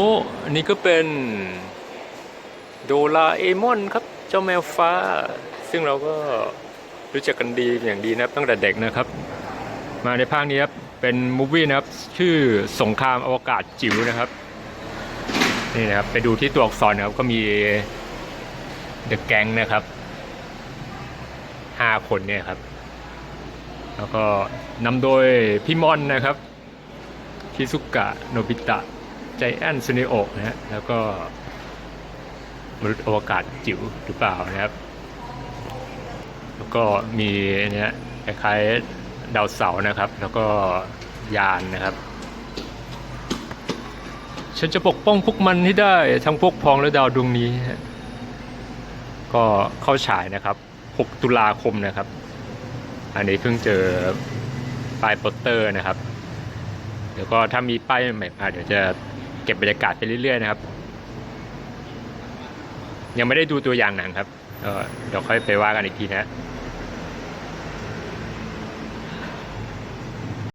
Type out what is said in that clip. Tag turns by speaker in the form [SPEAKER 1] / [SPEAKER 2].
[SPEAKER 1] โอ้อันนี้ก็เป็นโดราเอมอนครับ เจ้าแมวฟ้า ซึ่งเราก็รู้จักกันดีอย่างดีนะครับตั้งแต่เด็กนะครับ มาในภาคนี้ครับ เป็นมูฟวี่นะครับ ชื่อสงครามอวกาศจิ๋วนะครับ นี่นะครับ ไปดูที่ตัวอักษรนะครับ ก็มีเดอะแก๊งนะครับห้าคนเนี่ยครับ แล้วก็นำโดยพี่มอนนะครับชิซุกะ โนบิตะ ใจแอนซูเนโอนะฮะแล้วก็มนุษย์อวกาศจิ๋วหรือเปล่านะครับ แล้วก็มีเนี่ยคล้ายๆดาวเสาร์นะครับ แล้วก็ยานนะครับ ฉันจะปกป้องพวกมันให้ได้ทั้งพวกพองและดาวดวงนี้ ก็เข้าฉายนะครับ 6 ตุลาคมนะครับ อันนี้เพิ่งเจอป้ายโปสเตอร์นะครับ เดี๋ยวก็ถ้ามีป้ายใหม่เดี๋ยวจะ เก็บบรรยากาศไปเรื่อยๆนะครับ ยังไม่ได้ดูตัวอย่างหนังครับเออเดี๋ยวค่อยไปว่ากันอีกทีนะ